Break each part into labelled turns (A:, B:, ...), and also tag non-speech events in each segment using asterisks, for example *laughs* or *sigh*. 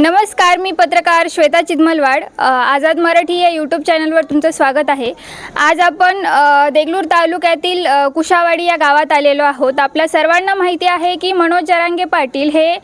A: नमस्कार मी पत्रकार श्वेता चिदमलवाड. आझाद मराठी या यूट्यूब चॅनलवर तुमचं स्वागत आहे. आज आपण देगलूर तालुक्यातील कुशावाडी या गावात आलेलो आहोत. आपल्या सर्वांना माहिती आहे की मनोज जरांगे पाटील हे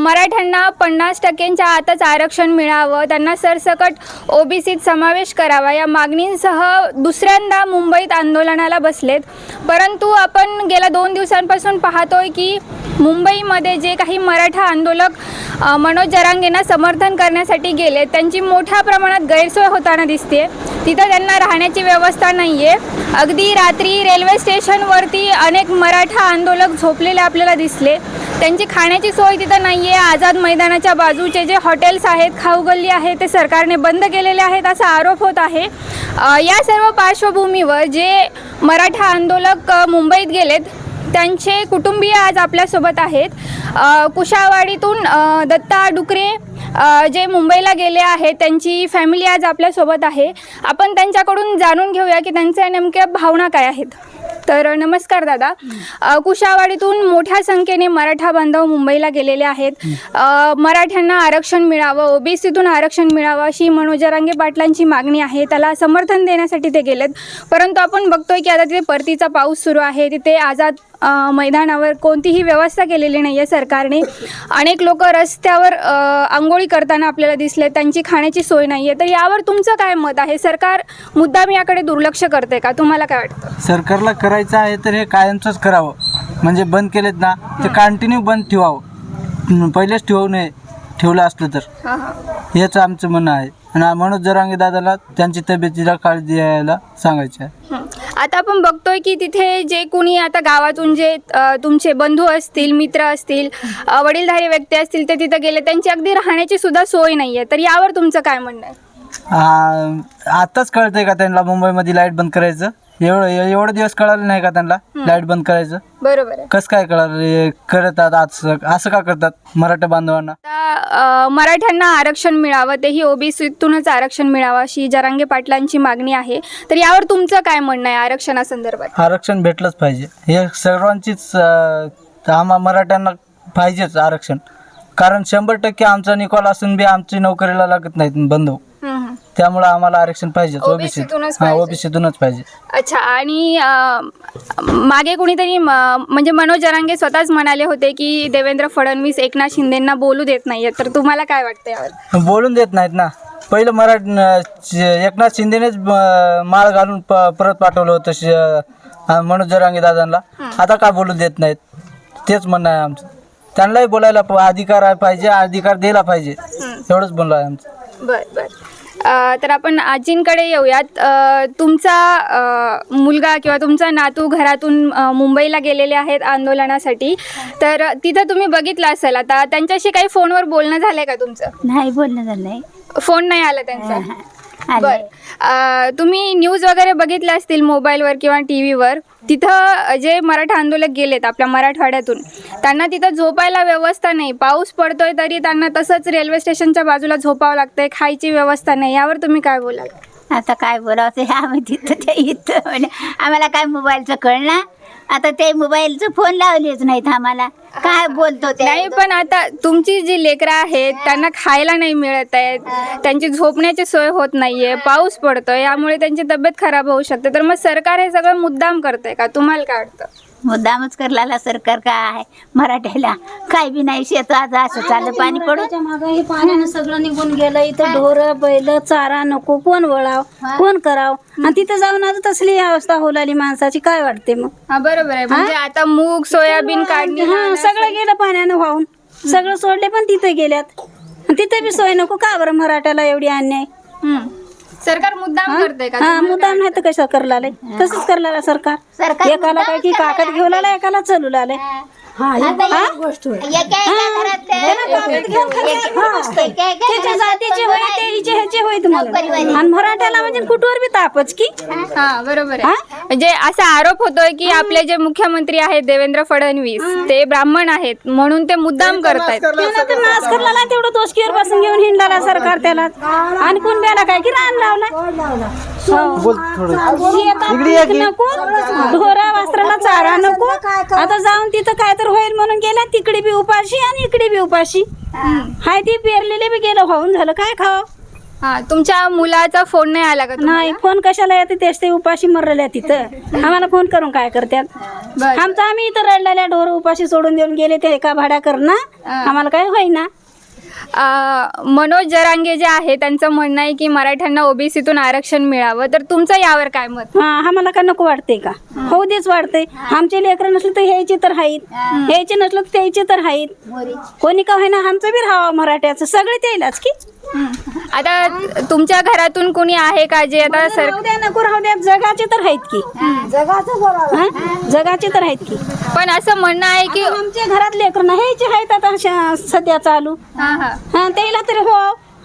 A: मराठ्यांना पन्नास टक्क्यांच्या आतच आरक्षण मिळावं त्यांना सरसकट ओबीसीत समावेश करावा या मागणींसह दुसऱ्यांदा मुंबईत आंदोलनाला बसलेत. परंतु आपण गेल्या दोन दिवसांपासून पाहतोय की मुंबईमध्ये जे काही मराठा आंदोलक मनोज जरांगे जरांगेंना समर्थन करण्यासाठी गेले. त्यांची मोठ्या प्रमाणात गैरसोय होताना दिसते तिथं त्यांना राहण्याची व्यवस्था नाही आहे अगदी रात्री रेल्वे स्टेशनवरती अनेक मराठा आंदोलक झोपलेले आपल्याला दिसले. त्यांची खाण्याची सोय तिथं नाही आहे आझाद मैदानाच्या बाजूचे जे हॉटेल्स आहेत खाऊगल्ली आहे ते सरकारने बंद केलेले आहेत असा आरोप होत आहे. या सर्व पार्श्वभूमीवर जे मराठा आंदोलक मुंबईत गेलेत त्यांचे कुटुंबीय आज आपल्यासोबत आहेत. कुशावाडीतून दत्ता डुकरे जे मुंबईला गेले आहेत त्यांची फॅमिली आज आपल्यासोबत आहे. आपण त्यांच्याकडून जाणून घेऊया की त्यांच्या नेमक्या भावना काय आहेत. तर नमस्कार दादा. कुशावाडीतून मोठ्या संख्येने मराठा बांधव मुंबईला गेलेले आहेत. मराठ्यांना आरक्षण मिळावं ओबीसीतून आरक्षण मिळावं अशी मनोजरांगे पाटलांची मागणी आहे. त्याला समर्थन देण्यासाठी ते गेलेत. परंतु आपण बघतोय की आता तिथे परतीचा पाऊस सुरू आहे. तिथे आझाद मैदानावर कोणतीही व्यवस्था केलेली नाही आहे सरकारने. अनेक लोक रस्त्यावर आंघोळी करताना आपल्याला दिसले त्यांची खाण्याची सोय नाही आहे तर यावर तुमचं काय मत आहे? सरकार मुद्दाम याकडे दुर्लक्ष करते का? तुम्हाला काय वाटतं?
B: सरकारला करायचं आहे तर हे कायमचंच करावं. म्हणजे बंद केलेत ना ते कंटिन्यू बंद ठेवावं. पहिलेच ठेवू नये ठेवलं असलं तर. हेच आमचं म्हणणं आहे. आणि मनोज जरांगे दादाला त्यांची तब्येतीला काळजी द्यायला सांगायची आहे.
A: आता आपण बघतोय की तिथे जे कोणी आता गावातून जे तुमचे बंधू असतील मित्र असतील वडीलधारी व्यक्ती असतील ते तिथे गेले त्यांची अगदी राहण्याची सुद्धा सोय नाहीये. तर यावर तुमचं काय म्हणणं आहे?
B: आताच कळतंय का त्यांना मुंबईमध्ये लाइट बंद करायचं? एवढं एवढं दिवस कळालं नाही का त्यांना? लाइट बंद करायचं?
A: बरोबर आहे.
B: कसं काय कळालं? करतात आज असं का करतात मराठा बांधवांना?
A: आता अ, मराठ्यांना आरक्षण मिळावं तेही ओबीसीतूनच आरक्षण मिळावं अशी जरांगे पाटलांची मागणी आहे. तर यावर तुमचं काय म्हणणं आहे आरक्षणासंदर्भात?
B: आरक्षण भेटलंच पाहिजे. हे सर्वांचीच अं, आम्हा मराठ्यांना पाहिजेच आरक्षण. कारण शंभर टक्के आमचा निकाल असून बी आमची नोकरीला लागत नाहीत बंधू. त्यामुळं आम्हाला आरक्षण ओबीसी हा
A: पाहिजे.
B: ओबीसीतूनच पाहिजे.
A: अच्छा आणि अ, मागे कुणीतरी म- म्हणजे मनोज जरांगे स्वतःच म्हणाले होते की देवेंद्र फडणवीस एकनाथ शिंदेंना बोलू देत नाहीये तर तुम्हाला काय वाटतं यावर?
B: बोलून देत नाहीत ना. पहिलं मराठ एकनाथ शिंदेनेच माळ घालून प- परत पाठवलं होतं श- मनोज जरांगे दादांना. आता का बोलू देत नाहीत? तेच म्हणणं आहे आमचं. त्यांनाही बोलायला प- अधिकार आहे पाहिजे अधिकार दिला पाहिजे. एवढंच बोलणं आहे आमचं.
A: बर बर. तर आपण आजींकडे येऊयात. तुमचा मुलगा किंवा तुमचा नातू घरातून मुंबईला गेलेले आहेत आंदोलनासाठी. तर तिथं तुम्ही बघितलं असेल आता त्यांच्याशी काही फोनवर बोलणं झालंय का तुमचं?
C: नाही बोलणं झालं नाही
A: फोन नाही आला त्यांचा? बर. तुम्ही न्यूज वगैरे बघितल्या असतील मोबाईलवर किंवा टी व्हीवर तिथं जे मराठा आंदोलक गेलेत आपल्या मराठवाड्यातून त्यांना तिथं झोपायला व्यवस्था नाही. पाऊस पडतोय तरी त्यांना तसंच रेल्वे स्टेशनच्या बाजूला झोपावं लागतंय खायची व्यवस्था नाही. यावर तुम्ही काय बोलाल?
C: आता काय बोलावते *laughs* आम्ही तिथं ते इथं म्हणे. आम्हाला काय मोबाईलचं कळणार? आता ते मोबाईलचं फोन लावलेच नाहीत आम्हाला. काय बोलतो ते?
A: नाही पण आता तुमची जी लेकरं आहेत त्यांना खायला नाही मिळत आहेत त्यांची झोपण्याची सोय होत नाहीये पाऊस पडतोय यामुळे त्यांची तब्येत खराब होऊ शकते. तर मग सरकार हे सगळं मुद्दाम करतंय का? तुम्हाला काय वाटतं?
C: मुद्दामच करलाला सरकार काय आहे? मराठ्याला काय बी नाही शेत आज असं चाललं पाणी पडू
D: मागं हे पाण्यानं सगळं निघून गेलं. इथं ढोर बैल चारा नको कोण वळाव कोण कराव? आणि तिथं जाऊन आता तसली अवस्था होऊ लागली माणसाची काय वाटते मग?
A: बरोबर आहे. म्हणजे आता मूग सोयाबीन काढणी
D: हा सगळं गेलं पाण्यानं वाहून. सगळं सोडले पण तिथं गेल्यात. तिथं बी सोय नको का बरं मराठ्याला एवढी अन्याय.
A: सरकार मुद्दाम करते का?
D: हा मुद्दाम नाही तर कसं करला तसंच करला सरकार.
C: सरकार
D: एकाला काय की काकत घेऊन आला एकाला चलू लागले. हा ही गोष्ट होय.
C: एका एका घरात.
D: त्याच्या जातीचे होय ते हिचे ह्याचे होय तुम्हाला. आणि मराठ्याला म्हणजे कुठवर बी तापच की?
A: हा बरोबर आहे. म्हणजे असा आरोप होतोय की आपले जे मुख्यमंत्री आहेत देवेंद्र फडणवीस ते ब्राह्मण आहेत म्हणून ते मुद्दाम करतायत.
D: त्यानं तर नाश करला नाही तेवढं तोचकीवर पासून घेऊन हिंडला सरकार त्याला. आणि कुणब्याला काय की रान लावला? नको ढोरा वस्त्राला चारा नको. आता जाऊन तिथं काय तर होईल म्हणून गेल्या तिकडे बी उपाशी आणि इकडे बी उपाशी. हाय ती पेरलेले बी गेलं वाहून झालं काय खाव?
A: हा तुमच्या मुलाचा फोन नाही आला का?
D: नाही फोन कशाला येते? तेच ते उपाशी मरलेल्या तिथं. *laughs* आम्हाला फोन करून काय करतात. आमचं आम्ही इथं रडलेल्या ढोर उपाशी सोडून देऊन गेले ते एका भाड्या कर ना आम्हाला काय होईना.
A: मनोज जरांगे जे आहे त्यांचं म्हणणं आहे की मराठ्यांना ओबीसीतून आरक्षण मिळावं. तर तुमचं यावर काय मत?
D: हा आम्हाला का नको वाटते का? होऊ देच वाटते आमचे लेकरं नसले तर ह्याचे तर आहेत ह्याचे नसलं तर त्याचे तर आहेत कोणी का होईना आमचं बी राहावं मराठ्याचं. सगळे त्यालाच की.
A: आता तुमच्या घरातून कोणी आहे का जे आता सर
D: राहू द्या नको राहू द्या. जगाचे तर आहेत की. हा? जगाचे तर आहेत की.
A: पण असं म्हणणं आहे की
D: आमच्या घरात लेकर ह्याचे आहेत आता सध्या चालू.
A: हा. हा
D: हा त्याला तरी हो.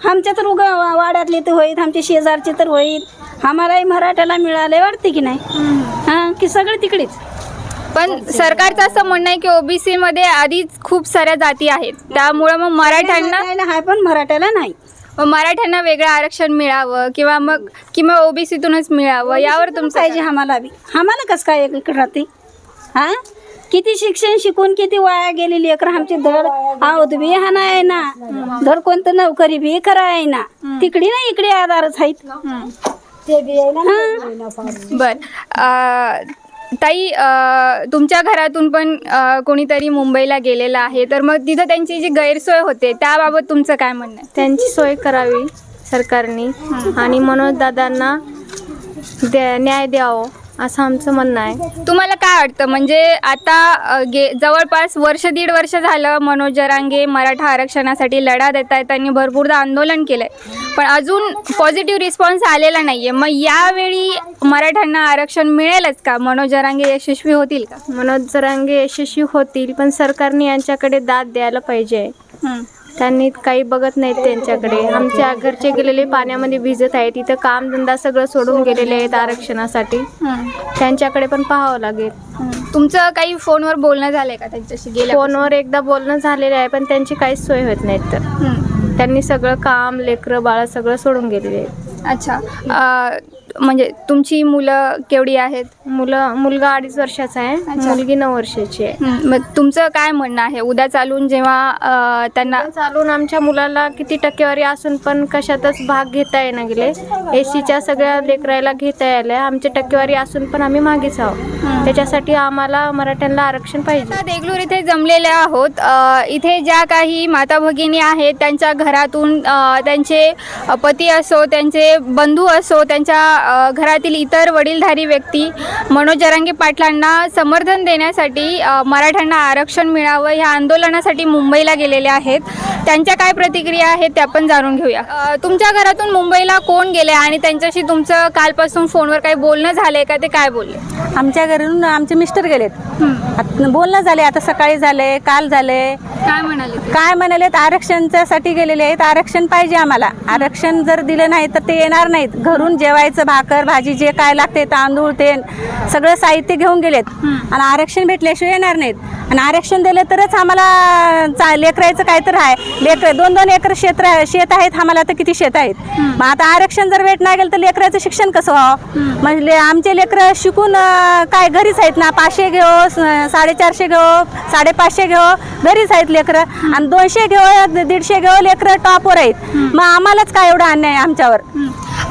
D: आमच्या तर उगा वाड्यातले तर होईत आमचे शेजारचे तर होईत. आम्हालाही मराठ्याला मिळाले वाटते की नाही? हा की सगळे तिकडेच.
A: पण सरकारचं असं म्हणणं आहे की ओबीसी मध्ये आधीच खूप साऱ्या जाती आहेत. त्यामुळे मग मराठ्यांना
D: हाय पण मराठ्याला नाही.
A: मग मराठ्यांना वेगळं आरक्षण मिळावं किंवा मग किंवा ओबीसीतूनच मिळावं? यावर तुमचं
D: पाहिजे आम्हाला बी. आम्हाला कसं काय इकडे राहते? हा? किती शिक्षण शिकून किती वाया गेली लेकर आमची धड आवत बी हा नाही ना. धड कोणतं नोकरी बी करा आहे ना. तिकडे ना इकडे आधारच आहेत. ते बी आहे ना.
A: बर. अ, ताई अ, तुमच्या घरातून पण अ, कोणीतरी मुंबईला गेलेलं आहे. तर मग तिथं त्यांची जी गैरसोय होते त्याबाबत तुमचं काय म्हणणं आहे?
E: त्यांची सोय करावी सरकारने. आणि मनोज दादांना द्या न्याय द्यावं. असं आमचं म्हणणं आहे.
A: तुम्हाला काय वाटतं? म्हणजे आता अ, गे जवळपास वर्ष दीड वर्ष झालं मनोज जरांगे मराठा आरक्षणासाठी लढा देत आहेत त्यांनी भरपूरदा आंदोलन केलंय. पण अजून पॉझिटिव्ह रिस्पॉन्स आलेला नाहीये. मग यावेळी मराठ्यांना आरक्षण मिळेलच का? मनोज जरांगे यशस्वी होतील का?
E: मनोज जरांगे यशस्वी होतील पण सरकारने यांच्याकडे दाद द्यायला पाहिजे. त्यांनी काही बघत नाहीत त्यांच्याकडे. आमच्या घरचे गेलेले पाण्यामध्ये भिजत आहेत इथं कामधंदा सगळं सोडून गेलेले आहेत आरक्षणासाठी. त्यांच्याकडे पण पाहावं लागेल.
A: तुमचं काही फोनवर बोलणं झालंय का त्यांच्याशी गेल्या
E: फोनवर एकदा बोलणं झालेलं आहे पण त्यांची काहीच सोय होत नाहीत. तर. त्यांनी सगळं काम लेकरं बाळं सगळं सोडून गेलेले आहेत.
A: अच्छा. अ, म्हणजे तुमची मुलं केवढी आहेत?
E: मुलं मुलगा अडीच वर्षाचा आहे. मुलगी नऊ वर्षाची आहे.
A: मग तुमचं काय म्हणणं आहे? उद्या चालून जेव्हा अ, त्यांना
E: चालून आमच्या मुलाला किती टक्केवारी असून पण कशातच भाग घेता येणं गेले. एसीच्या सगळ्या लेकरायला घेता यायला आमची टक्केवारी असून पण आम्ही मागेच आहोत. त्याच्यासाठी आम्हाला मराठ्यांना आरक्षण पाहिजे.
A: आता देगलूर इथे जमलेले आहोत. अ, इथे ज्या काही माता भगिनी आहेत त्यांच्या घरातून अ, त्यांचे पती असो त्यांचे बंधू असो त्यांच्या घरातील इतर वडीलधारी व्यक्ती मनोज जरांगे पाटलांना समर्थन देण्यासाठी मराठ्यांना आरक्षण मिळावं ह्या आंदोलनासाठी मुंबईला गेलेले आहेत. त्यांच्या काय प्रतिक्रिया आहेत त्या पण जाणून घेऊया. तुमच्या घरातून मुंबईला कोण गेले आणि त्यांच्याशी तुमचं कालपासून फोनवर काही बोलणं झालंय का? ते काय बोलले?
F: आमच्या घरून आमचे मिस्टर गेलेत. बोलणं झाले आता सकाळी झाले काल झाले
A: काय म्हणाले?
F: काय म्हणालेत? आरक्षणच्यासाठी गेलेले आहेत. आरक्षण पाहिजे आम्हाला. आरक्षण जर दिलं नाही तर ते येणार नाहीत. घरून जेवायचं भाकर भाजी जे काय लागते तांदूळ ते सगळं साहित्य घेऊन गेलेत. आणि आरक्षण भेटल्याशिवाय येणार नाहीत. आणि आरक्षण दिलं तरच आम्हाला चा लेकरायचं काय तर आहे. लेकर दोन दोन एकर क्षेत्र शेत आहेत आम्हाला तर किती शेत आहेत. मग आता आरक्षण जर भेट नाही गेलं तर लेकराचं शिक्षण कसं व्हावं? म्हणजे आमचे लेकरं शिकून काय घरीच आहेत ना? पाचशे घेऊ साडेचारशे घेऊ साडेपाचशे घेऊ घरीच आहेत लेकरं. आणि दोनशे घेऊ दीडशे घेऊ लेकरं टॉपवर आहेत. मग आम्हालाच काय एवढा अन्याय आमच्यावर.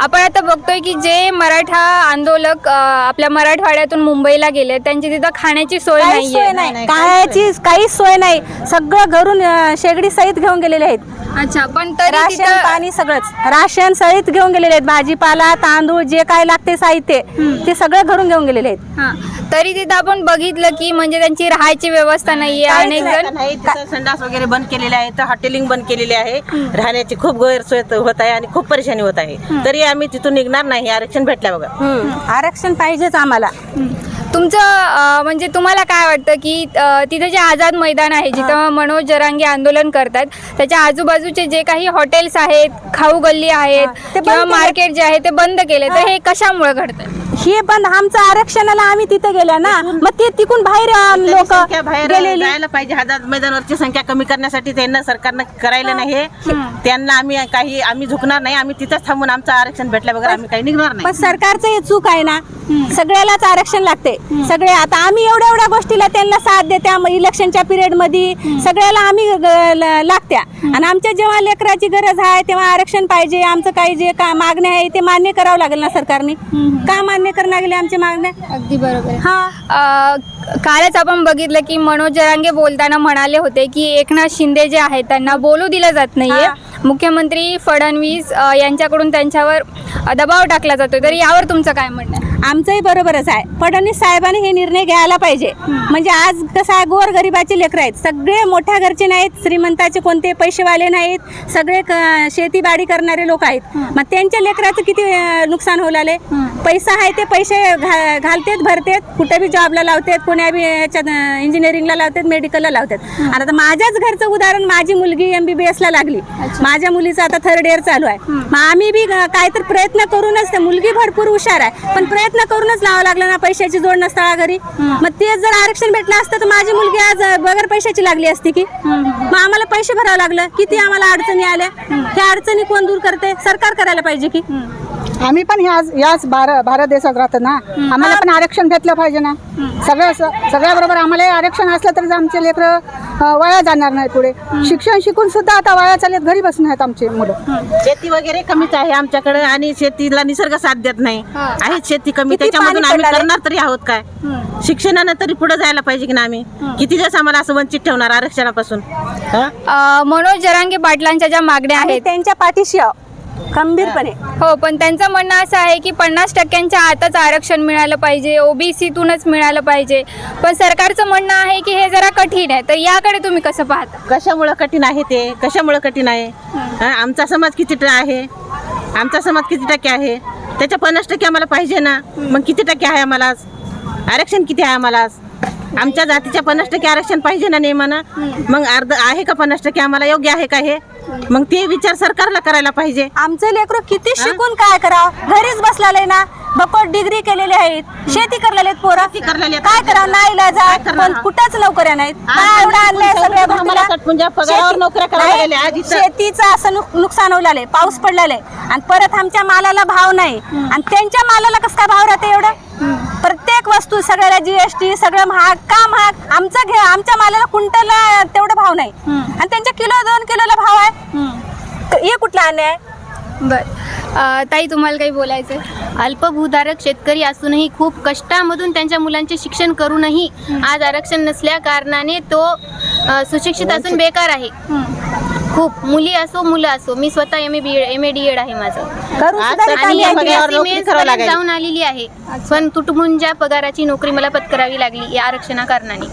A: आपण आता बघतोय की जे मराठा आंदोलक आपल्या मराठवाड्यातून मुंबईला गेले त्यांची तिथं खाण्याची सोय नाहीये.
F: नाही. कायची काहीच सोय नाही. सगळं घरून शेगडी सहित घेऊन गेलेले आहेत.
A: अच्छा पण तरी
F: राशन
A: तिथं
F: पाणी सगळंच. राशन सहित घेऊन गेलेले आहेत. भाजीपाला तांदूळ जे काय लागते साहित्य ते सगळं घरून घेऊन गेलेले आहेत.
A: हा. तरी तिथं आपण बघितलं की म्हणजे त्यांची राहायची व्यवस्था नाहीये अनेक जण
G: नाही तिथं संडास वगैरे बंद केलेले आहे तर हॉटेलिंग बंद केलेली आहे. राहण्याची खूप गैरसोय होत आहे आणि खूप परेशानी होत आहे. तरी आम्ही तिथून निघणार नाही. आरक्षण भेटल्या बघा.
F: हम्म. आरक्षण पाहिजेच आम्हाला.
A: तुमचं अ, म्हणजे तुम्हाला काय वाटतं की अ, तिथे जे आझाद मैदान आहे जिथं मनोज जरांगे आंदोलन करतात त्याच्या आजूबाजूचे जे काही हॉटेल्स आहेत खाऊ गल्ली आहेत किंवा. मार्केट जे आहे ते बंद केले तर हे कशामुळे घडतं
F: हे पण आमचं आरक्षणाला आम्ही तिथे गेल्या ना. मग ते तिकून बाहेर लोक
G: बाहेर
F: गेलेली.
G: जायला पाहिजे. हजार मैदानावरची संख्या कमी करण्यासाठी त्यांना सरकारनं करायला नाही हे. त्यांना आम्ही काही आम्ही झुकणार नाही. आम्ही तिथेच थांबून आमचं आरक्षण भेटल्या वगैरे आम्ही काही निघणार नाही.
F: पण सरकारचं हे चूक आहे ना. सगळ्यालाच आरक्षण लागते. सगळे आता आम्ही एवढ्या एवढ्या गोष्टीला त्यांना साथ देत्या मग इलेक्शनच्या पिरियडमध्ये सगळ्याला आम्ही ल- लागत्या. आणि आमच्या जेव्हा लेकराची गरज आहे तेव्हा आरक्षण पाहिजे. आमचं काही जे का मागण्या आहे ते मान्य करावं लागेल ना सरकारने. का मान्य करणं गेले आमच्या मागण्या?
A: अगदी बरोबर.
F: हा.
A: अ, कालच आपण बघितलं की मनोज जरांगे बोलताना म्हणाले होते की एकनाथ शिंदे जे आहेत त्यांना बोलू दिलं जात नाहीये. मुख्यमंत्री फडणवीस अ, यांच्याकडून त्यांच्यावर अ, दबाव टाकला जातोय. तर यावर तुमचं काय म्हणणं आहे?
F: आमचंही बरोबरच आहे. फडणवीस साहेबांनी हे निर्णय घ्यायला पाहिजे. म्हणजे आज कसं आहे गोर गरिबाचे लेकर आहेत. सगळे मोठ्या घरचे नाहीत श्रीमंताचे कोणते पैसेवाले नाहीत सगळे शेतीबाडी करणारे लोक आहेत. मग त्यांच्या लेकराचं किती नुकसान होऊ लागले? पैसा आहे ते पैसे घा घालतेत भरतेत. कुठे बी जॉबला लावतात कोण्या बी याच्यात इंजिनिअरिंगला लावतात मेडिकलला लावतात. आणि आता माझ्याच घरचं उदाहरण माझी मुलगी एम बी बी एसला लागली. माझ्या मुलीचं आता थर्ड इयर चालू आहे. मग आम्ही बी अं, काहीतरी प्रयत्न करूनच ते मुलगी भरपूर हुशार आहे. पण प्रयत्न करूनच लावावं लागलं ना पैशाची जोड नसता घरी. मग तेच जर आरक्षण भेटलं असतं तर माझी मुलगी आज बगर पैशाची लागली असती की. मग आम्हाला पैसे भरावं लागलं. किती आम्हाला अडचणी आल्या? ह्या अडचणी कोण दूर करते? सरकार करायला पाहिजे की.
H: आम्ही पण ह्याच याच भारत भारत देशात राहतो ना. आम्हाला पण आरक्षण भेटलं पाहिजे ना. सगळं स- सगळ्याबरोबर आम्हाला आरक्षण असलं तर आमचे लेकरं वाया जाणार नाही पुढे. शिक्षण शिकून सुद्धा आता वाया चालत घरी बसून आहेत आमचे मुलं.
G: शेती वगैरे कमीच आहे आमच्याकडे आणि शेतीला निसर्ग साथ देत नाही. आहे शेती कमी त्याच्यामधून आम्ही? करणार तरी आहोत काय? शिक्षणानं तरी पुढे जायला पाहिजे की ना आम्ही? किती दिवस आम्हाला असं वंचित ठेवणार आरक्षणापासून?
A: मनोज जरांगे पाटलांच्या ज्या मागण्या
F: आणि
A: आहेत.
F: त्यांच्या पाठीशी खंबीरपणे
A: हो पण त्यांचं म्हणणं असं आहे की पन्नास टक्क्यांच्या आतच आरक्षण मिळालं पाहिजे ओबीसीतूनच मिळालं पाहिजे. पण सरकारचं म्हणणं आहे की हे जरा कठीण आहे. तर याकडे तुम्ही कसं पाहता?
G: कशामुळं कठीण आहे ते? कशामुळं कठीण आहे? हं? आमचा समाज किती ट- आहे? आमचा समाज किती टक्के आहे? त्याच्या पन्नास टक्के आम्हाला पाहिजे ना? मग किती टक्के आहे आम्हाला आज? आरक्षण किती आहे आम्हाला आज? आमच्या जातीच्या पन्नास टक्के आरक्षण पाहिजे ना नेमानं? मग अर्ध आहे का पन्नास टक्के? आम्हाला योग्य आहे का हे? मग ते विचार सरकारला करायला पाहिजे.
F: आमचे लेकरं किती शिकून काय करावं घरीच बसलाले ना. बकोट डिग्री केलेले आहेत. शेती करलेले आहेत पोरं. काय करावं नाही आहे.
G: करणार?
F: पण कुठंच नोकऱ्या नाहीत. काय एवढं
G: आम्हाला
F: आणलंय सगळ्या
G: आम्हाला
F: गोष्टीला?
G: तटपुंजा पगारावर
F: शेती-
G: नोकऱ्या करायला
F: नाही,
G: लागल्या. आज इथं-
F: शेतीचं असं नुक- नुकसान होऊ लागले पाऊस पडलेले. आणि परत आमच्या मालाला भाव नाही. आणि त्यांच्या मालाला कसं काय भाव राहते एवढं? प्रत्येक वस्तू सगळ्याला जीएसटी सगळं महाग का महाग? आमचा घे आमच्या मालाला कुंटलला तेवढं भाव नाही. आणि त्यांच्या किलो दोन किलोला भाव आहे. हे कुठला अन्याय? आहे?
A: बर ताई तुम्हाला काही बोलायचं आहे?
E: अल्पभूधारक शेतकरी असूनही खूप कष्टामधून त्यांच्या मुलांचे शिक्षण करूनही आज आरक्षण नसल्या कारणाने तो सुशिक्षित असून बेकार आहे. खूप. मुली असो मुलं असो मी स्वतः M A B M A D Ed आहे माझं. जाऊन आलेली आहे. पण तुटपुंजा पगाराची नोकरी मला पत्करावी लागली या आरक्षणा कारणाने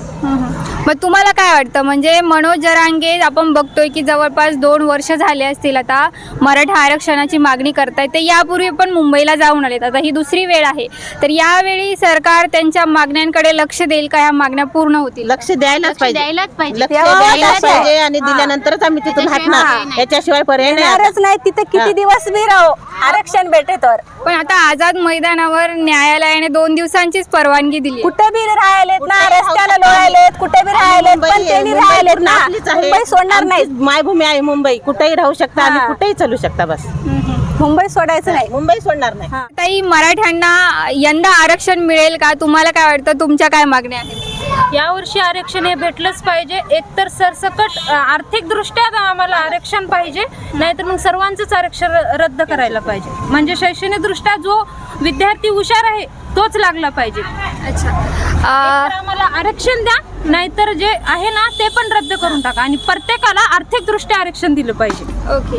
A: मग तुम्हाला काय वाटतं? म्हणजे मनोज जरांगे आपण बघतोय की जवळपास दोन वर्ष झाले असतील आता मराठा आरक्षणाची मागणी करतायत. ते यापूर्वी पण मुंबईला जाऊन आलेत. आता ही दुसरी वेळ आहे. तर यावेळी सरकार त्यांच्या मागण्यांकडे लक्ष देईल का? ह्या मागण्या पूर्ण होतील?
G: लक्ष द्यायलाच पाहिजे.
E: द्यायलाच पाहिजे.
G: लक्ष
F: तेव्हा
G: द्यायलाच
F: कसं आहे?
G: पाहिजे आणि दिल्यानंतरच आम्ही तिथून हटणार. याच्याशिवाय पर्याय नाही
F: येणारच नाही. तिथे किती दिवस बी राहो? आरक्षण भेटे तर.
A: पण आता आझाद मैदानावर न्यायालयाने दोन दिवसांचीच परवानगी दिली
F: कुठे बी राहिलेत ना? रस्त्याला लोळायलेत. कुठे बी
G: मुंबई
F: पण
G: आहे,
F: त्यांनी
G: मुंबई पूर्ण
F: ना.
G: आपलीच आहे.
F: मुंबई सोडणार नाही
G: मायभूमी आहे मुंबई. कुठेही राहू शकता आणि
F: हा.
G: कुठेही चालू शकता बस.
F: मुंबई सोडायचं नाही.
G: मुंबई सोडणार नाही.
A: ताई मराठ्यांना यंदा आरक्षण मिळेल का? तुम्हाला काय वाटतं? तुमच्या काय मागण्या आहेत?
I: यावर्षी आरक्षण हे भेटलंच पाहिजे. एकतर सरसकट अ, आर्थिकदृष्ट्या आम्हाला आरक्षण पाहिजे नाहीतर मग सर्वांचंच आरक्षण र- रद्द करायला पाहिजे. म्हणजे शैक्षणिकदृष्ट्या जो विद्यार्थी हुशार आहे तोच लागला पाहिजे.
A: अच्छा.
I: आम्हाला आरक्षण द्या नाहीतर जे आहे ना ते पण रद्द करून टाका. आणि प्रत्येकाला आर्थिकदृष्ट्या आरक्षण दिलं पाहिजे.
A: ओके.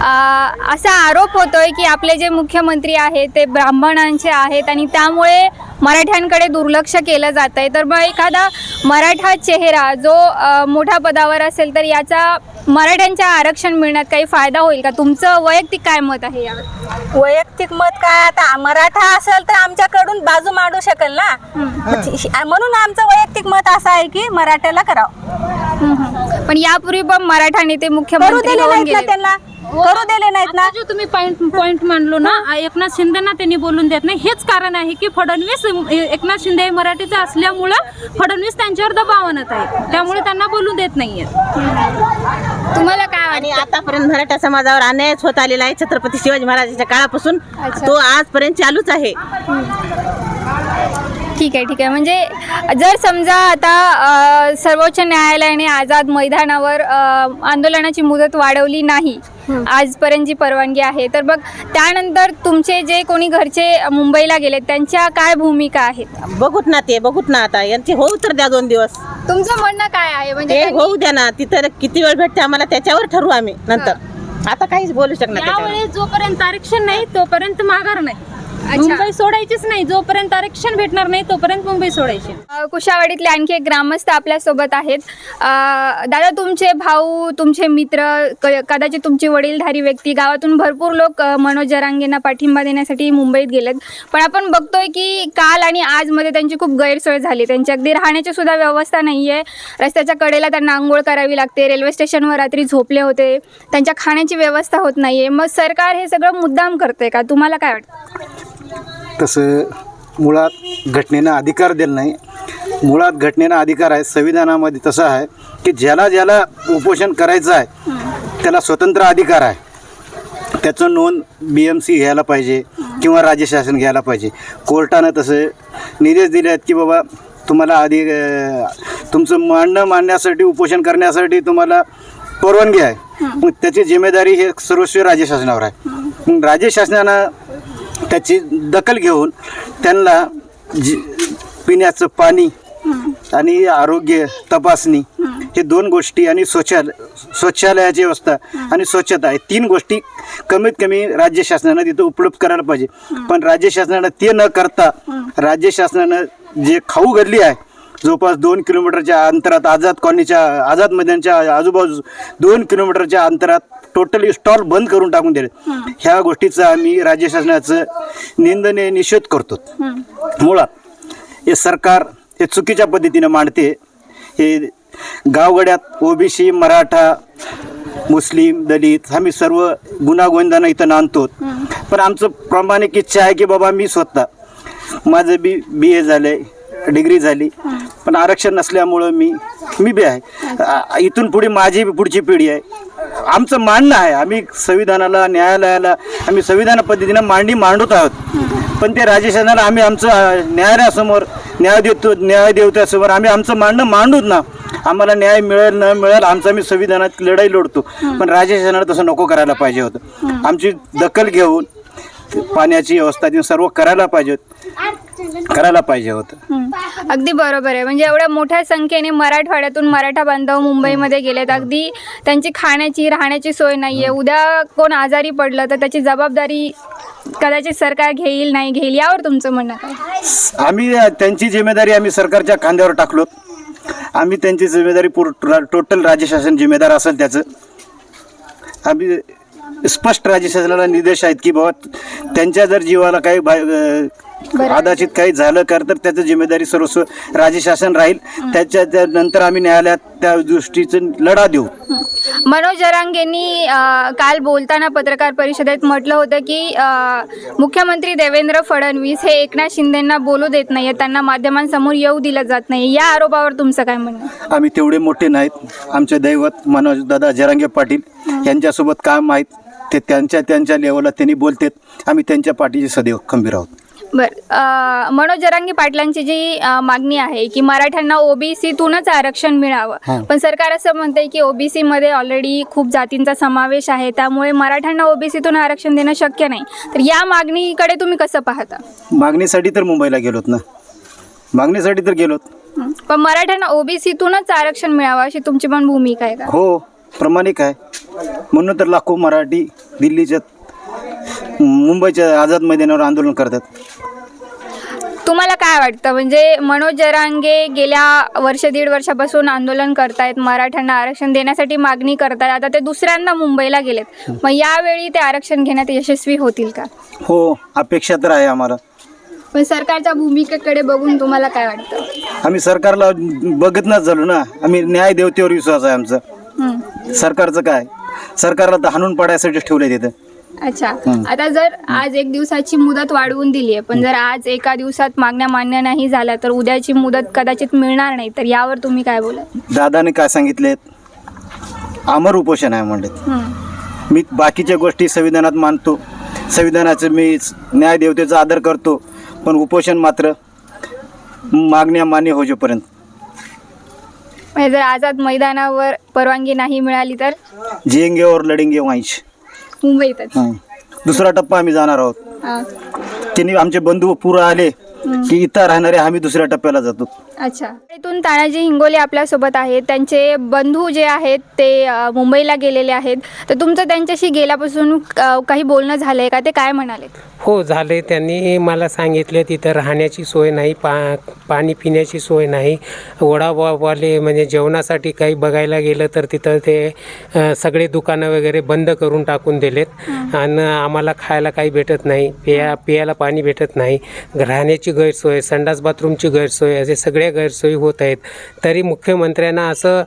A: अ, असा आरोप होतोय की आपले जे मुख्यमंत्री आहेत ते ब्राह्मणांचे आहेत आणि त्यामुळे मराठ्यांकडे दुर्लक्ष केलं जात आहे तर मग एखादा मराठा चेहरा जो अ, मोठ्या पदावर असेल तर याचा मराठ्यांच्या आरक्षण मिळण्यात काही फायदा होईल का? तुमचं वैयक्तिक काय मत आहे यावर?
F: वैयक्तिक मत काय? आता मराठा असेल तर आमच्याकडून बाजू मांडू शकेल ना? म्हणून आमचं वैयक्तिक मत असं आहे की मराठ्याला करावं?
A: पण यापूर्वी पण मराठा नेते मुख्यमंत्री
F: दिले
A: होऊन
F: नाहीत ना
A: गेले.
F: त्यांना? करू दिले नाहीत ना?
I: आता जो तुम्ही पॉइंट पॉइंट मांडलो ना एकनाथ शिंदेना त्यांनी बोलून देत नाही. हेच कारण आहे की फडणवीस एकनाथ शिंदे हे मराठीचे असल्यामुळं फडणवीस त्यांच्यावर दबाव आणत आहे. त्यामुळे त्यांना बोलू देत नाहीये
A: तुम्हाला काय
G: आणि आतापर्यंत मराठा समाजावर अन्यायच होत आलेला आहे छत्रपती शिवाजी महाराजांच्या काळापासून. तो आजपर्यंत चालूच आहे.
A: ठीक आहे ठीक आहे. म्हणजे जर समजा आता अ, सर्वोच्च न्यायालयाने आझाद मैदानावर अ, आंदोलनाची मुदत वाढवली नाही आजपर्यंत जी परवानगी आहे तर बघ त्यानंतर तुमचे जे कोणी घरचे मुंबईला गेलेत त्यांच्या काय भूमिका आहेत?
G: बघूत ना ते बघूत ना आता. यांचे होऊ तर द्या दोन दिवस.
A: तुमचं म्हणणं काय आहे? म्हणजे
G: ते
A: त्यांनी-
G: होऊ द्या ना. तिथं किती वेळ भेटते आम्हाला त्याच्यावर ठरवू आम्ही नंतर. आता काहीच बोलू शकणार त्याच्यावर.
I: यावेळेस जोपर्यंत आरक्षण नाही तोपर्यंत माघार नाही. मुंबई सोडायचीच नाही जोपर्यंत आरक्षण भेटणार नाही तोपर्यंत मुंबई सोडायची.
A: अ, कुशावाडीतले आणखी एक ग्रामस्थ आपल्यासोबत आहेत. अ, दादा तुमचे भाऊ तुमचे मित्र क- कदाचित तुमची वडीलधारी व्यक्ती गावातून भरपूर लोक अ, मनोज जरांगेंना पाठिंबा देण्यासाठी मुंबईत गेलेत. पण आपण बघतोय की काल आणि आजमध्ये त्यांची खूप गैरसोय झाली. त्यांची अगदी राहण्याची सुद्धा व्यवस्था नाही आहे रस्त्याच्या कडेला त्यांना आंघोळ करावी लागते. रेल्वे स्टेशनवर रात्री झोपले होते. त्यांच्या खाण्याची व्यवस्था होत नाही आहे मग सरकार हे सगळं मुद्दाम करते का? तुम्हाला काय वाटतं?
J: तसं मुळात घटनेनं अधिकार दिला नाही. मुळात घटनेनं अधिकार आहे संविधानामध्ये तसं आहे की ज्याला ज्याला उपोषण करायचं आहे त्याला स्वतंत्र अधिकार आहे. त्याचं नोंद बी एम सी घ्यायला पाहिजे किंवा राज्य शासन घ्यायला पाहिजे. कोर्टानं तसं निर्देश दिले आहेत की बाबा तुम्हाला आधी तुमचं मांडणं मांडण्यासाठी उपोषण करण्यासाठी तुम्हाला परवानगी आहे. मग त्याची जिम्मेदारी हे सर्वस्वी राज्य शासनावर आहे. राज्य शासनानं त्याची दखल घेऊन त्यांना जी पिण्याचं पाणी आणि आरोग्य तपासणी हे दोन गोष्टी आणि शौचालय शौचालयाची व्यवस्था आणि स्वच्छता आहे तीन गोष्टी कमीत कमी राज्य शासनानं तिथं उपलब्ध करायला पाहिजे. पण राज्य शासनानं ते न करता राज्य शासनानं जे खाऊ गल्ली आहे जवळपास दोन किलोमीटरच्या अंतरात आझाद कॉलनीच्या आझाद मैदानच्या आजूबाजू दोन किलोमीटरच्या अंतरात टोटली स्टॉल बंद करून टाकून दिले. ह्या गोष्टीचा आम्ही राज्य शासनाचं निंदने निषेध करतो. मुळात हे सरकार हे चुकीच्या पद्धतीनं मांडते. हे गावगड्यात ओबीसी मराठा मुस्लिम दलित आम्ही सर्व गुन्हागोविंदांना इथं नांदतो. पण आमचं प्रामाणिक इच्छा आहे की बाबा मी स्वतः माझं बी बी ए झालं आहे डिग्री झाली. पण आरक्षण नसल्यामुळं मी मी बी आहे. आ- इथून पुढे माझी पुढची पिढी आहे. आमचं मांडणं आहे आम्ही संविधानाला न्यायालयाला आम्ही संविधान पद्धतीनं मांडणी मांडत आहोत. पण ते राज्य शासनाला आम्ही आमचं अं, न्यायालयासमोर न्यायदेवतो न्यायदेवत्यासमोर आम्ही आमचं मांडणं मांडूत ना. आम्हाला न्याय मिळेल न मिळेल आमचं आम्ही संविधानात लढाई लढतो. पण राज्य शासनाला तसं नको करायला पाहिजे होतं. आमची दखल घेऊन पाण्याची व्यवस्था ती सर्व करायला पाहिजे होत- करायला पाहिजे होतं.
A: अगदी बरोबर आहे. म्हणजे एवढ्या मोठ्या संख्येने मराठवाड्यातून मराठा बांधव मुंबईमध्ये गेलेत. अगदी त्यांची खाण्याची राहण्याची सोय नाही आहे उद्या कोण आजारी पडलं तर त्याची जबाबदारी कदाचित सरकार घेईल नाही घेईल यावर तुमचं म्हणणं काय?
J: आम्ही अ, त्यांची जिम्मेदारी आम्ही सरकारच्या खांद्यावर टाकलो आम्ही त्यांची जिम्मेदारी पूर टोटल राज्य शासन जिम्मेदार असेल त्याचं. आम्ही स्पष्ट राज्य शासनाला निर्देश आहेत की बाबा त्यांच्या जर जीवाला काही अ, कदाचित काही झालं कर तर त्याचं जिम्मेदारी सर्वस्व राज्य शासन राहील. त्याच्या त्या- नंतर आम्ही न्यायालयात त्या दृष्टीचं लढा देऊ.
A: मनोज जरांगेंनी अ, काल बोलताना पत्रकार परिषदेत म्हटलं होतं की मुख्यमंत्री देवेंद्र फडणवीस हे एकनाथ शिंदेंना बोलू देत नाही त्यांना माध्यमांसमोर येऊ दिलं जात नाही या आरोपावर तुमचं काय म्हणणं?
J: आम्ही तेवढे मोठे नाहीत. आमचे दैवत मनोज दादा जरांगे पाटील यांच्यासोबत काम आहेत. ते त्यांच्या त्यांच्या लेवलला त्यांनी बोलतेत. आम्ही त्यांच्या पाठीचे सदैव खंबीर आहोत.
A: बरं. मनोज जरांगे पाटलांची जी अ, मागणी आहे की मराठ्यांना ओबीसीतूनच आरक्षण मिळावं. पण सरकार असं म्हणतंय की ओबीसी मध्ये ऑलरेडी खूप जातींचा समावेश आहे. त्यामुळे मराठ्यांना ओबीसीतून आरक्षण देणं शक्य नाही. तर या मागणीकडे तुम्ही कसं पाहता?
J: मागणीसाठी तर मुंबईला गेलोत ना. मागणीसाठी तर गेलोत.
A: हं. पण मराठ्यांना ओबीसीतूनच आरक्षण मिळावं अशी तुमची पण भूमिका आहे का?
J: हो प्रामाणिक आहे. म्हणून तर लाखो मराठी दिल्लीच्या मुंबईच्या आझाद मैदानावर आंदोलन करतात.
A: तुम्हाला काय वाटतं? म्हणजे मनोज जरांगे गेल्या वर्ष दीड वर्षापासून आंदोलन करतायत मराठ्यांना आरक्षण देण्यासाठी मागणी करतायत. आता ते दुसऱ्यांदा मुंबईला गेलेत. मग यावेळी ते आरक्षण घेण्यात यशस्वी होतील का?
J: हो अपेक्षा तर आहे आम्हाला.
A: पण सरकारच्या भूमिकेकडे बघून तुम्हाला काय वाटतं?
J: आम्ही सरकारला बघतच झालो ना. आम्ही न्याय देवतेवर विश्वास आहे आमचा.
A: हं.
J: सरकारचं काय? सरकारला तर हाणून पाडायसाठी ठेवले तिथं.
A: अच्छा. आता जर आज एक दिवसाची मुदत वाढवून दिली आहे पण जर आज एका दिवसात मागण्या मान्य नाही झाल्या तर उद्याची मुदत कदाचित मिळणार नाही तर यावर तुम्ही काय बोला
J: दादाने काय सांगितलेत? अमर उपोषण आहे म्हणलेत मी बाकीच्या गोष्टी संविधानात मानतो. संविधानाचं मी न्याय देवतेचा आदर करतो पण उपोषण मात्र मागण्या मान्य होईपर्यंत
A: म्हणजे जर आझाद मैदानावर परवानगी नाही मिळाली तर?
J: जिएंगे और लढेंगे वाईच
A: मुंबईतच
J: दुसरा टप्पा आम्ही जाणार आहोत.
A: हा.
J: त्यांनी आमचे बंधू पुरं आले की इथं राहणारे आम्ही दुसऱ्या टप्प्याला जातो.
A: अच्छा. इथून तानाजी हिंगोले आपल्यासोबत आहेत. त्यांचे बंधू जे आहेत ते अ, मुंबईला गेलेले आहेत. तर तुमचं त्यांच्याशी गेल्यापासून अ, काही बोलणं झालं आहे का? ते काय म्हणाले?
K: हो झाले त्यांनी मला सांगितले तिथं राहण्याची सोय नाही पा पाणी पिण्याची सोय नाही. वडापाववाले म्हणजे जेवणासाठी काही बघायला गेलं तर तिथं ते सगळे दुकानं वगैरे बंद करून टाकून दिलेत. आणि आम्हाला खायला काही भेटत नाही पिया पियाला पाणी भेटत नाही. राहण्याची गैरसोय संडास बाथरूमची गैरसोय असे सगळ्या गैरसोयी होत आहेत. तरी मुख्यमंत्र्यांना असं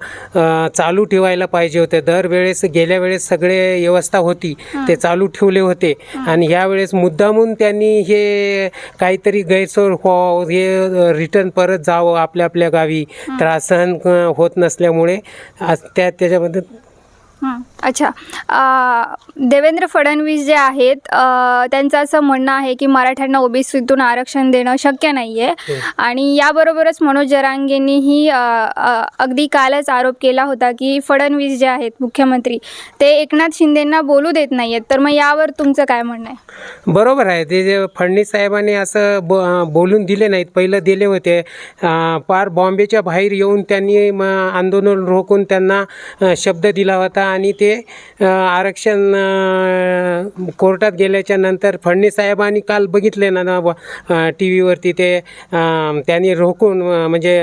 K: चालू ठेवायला पाहिजे होते. दरवेळेस गेल्या वेळेस सगळे व्यवस्था होती. ते चालू ठेवले होते. आणि यावेळेस मुद्दामून त्यांनी हे काहीतरी गैरसोय हो हे रिटर्न परत जावं आपल्या आपल्या गावी. त्रास सहन होत नसल्यामुळे त्या त्याच्यामध्ये
A: अच्छा. देवेंद्र फडणवीस जे आहेत त्यांचं असं म्हणणं आहे की मराठ्यांना ओबीसीतून आरक्षण देणं शक्य नाही आहे आणि याबरोबरच मनोज जरांगेंनीही अगदी कालच आरोप केला होता की फडणवीस जे आहेत मुख्यमंत्री ते एकनाथ शिंदेंना बोलू देत नाही आहेत तर मग यावर तुमचं काय म्हणणं आहे?
K: बरोबर आहे. ते जे फडणवीस साहेबांनी असं ब बोलून दिले नाहीत पहिलं दिले होते. पार बॉम्बेच्या बाहेर येऊन त्यांनी आंदोलन रोखून त्यांना शब्द दिला होता. आणि ते आरक्षण कोर्टात गेल्याच्यानंतर फडणवीस साहेबांनी काल बघितले ना टी व्हीवरती ते त्यांनी रोखून म्हणजे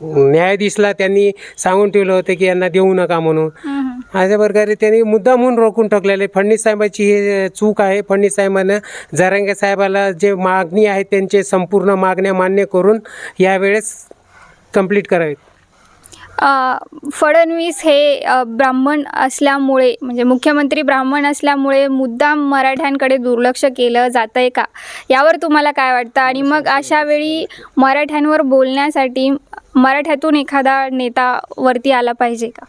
K: न्यायाधीशला त्यांनी सांगून ठेवलं होतं की यांना देऊ नका म्हणून. अशा प्रकारे त्यांनी मुद्दा म्हणून रोखून टाकलेले. फडणवीस साहेबाची हे चूक आहे. फडणवीस साहेबांना जरांगे साहेबाला जे मागणी आहे त्यांचे संपूर्ण मागण्या मान्य करून यावेळेस कंप्लीट करावेत.
A: फडणवीस हे ब्राह्मण असल्यामुळे म्हणजे मुख्यमंत्री ब्राह्मण असल्यामुळे मुद्दाम मराठ्यांकडे दुर्लक्ष केलं जातं आहे का? यावर तुम्हाला काय वाटतं? आणि मग अशा वेळी मराठ्यांवर बोलण्यासाठी मराठ्यातून एखादा नेता वरती आला पाहिजे का?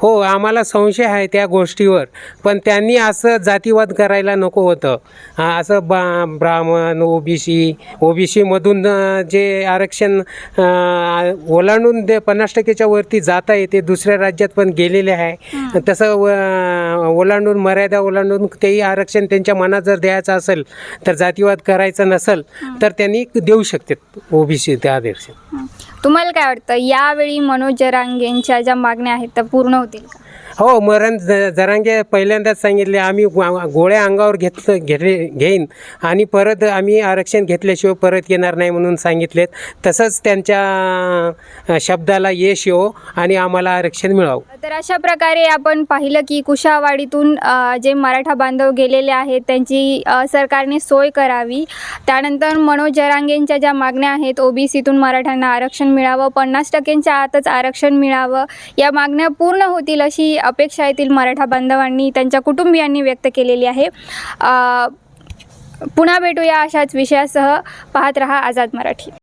K: हो आम्हाला संशय आहे त्या गोष्टीवर. पण त्यांनी असं जातीवाद करायला नको होतं. हा, असं बा ब्राह्मण ओबीसी ओबीसीमधून जे आरक्षण ओलांडून ते पन्नास टक्केच्या वरती जाता येते दुसऱ्या राज्यात पण गेलेले आहे. तसं व- ओलांडून मर्यादा ओलांडून तेही आरक्षण त्यांच्या मनात जर द्यायचं असेल तर जातीवाद करायचं नसेल तर त्यांनी देऊ शकतात ओबीसी त्या आरक्षण.
A: तुम्हाला काय वाटतं? यावेळी मनोज जरांगेंच्या ज्या मागण्या आहेत त्या पूर्ण होतील का?
K: हो मरण ज- जरांगे पहिल्यांदाच सांगितले आम्ही गोळ्या अंगावर घेत घेतले घेईन. आणि परत आम्ही आरक्षण घेतल्याशिवाय परत येणार नाही म्हणून सांगितलेत. तसंच त्यांच्या शब्दाला यश येवो आणि आम्हाला आरक्षण मिळावं.
A: तर अशा प्रकारे आपण पाहिलं की कुशावाडीतून जे मराठा बांधव गेलेले आहेत त्यांची सरकारने सोय करावी. त्यानंतर मनोज जरांगेंच्या ज्या मागण्या आहेत ओबीसीतून मराठ्यांना आरक्षण मिळावं पन्नास टक्क्यांच्या आतच आरक्षण मिळावं या मागण्या पूर्ण होतील अशी अपेक्षा येथील मराठा बांधवांनी त्यांच्या कुटुंबियांनी व्यक्त केलेली आहे. पुन्हा भेटूया अशाच विषयासह. पाहत रहा आझाद मराठी.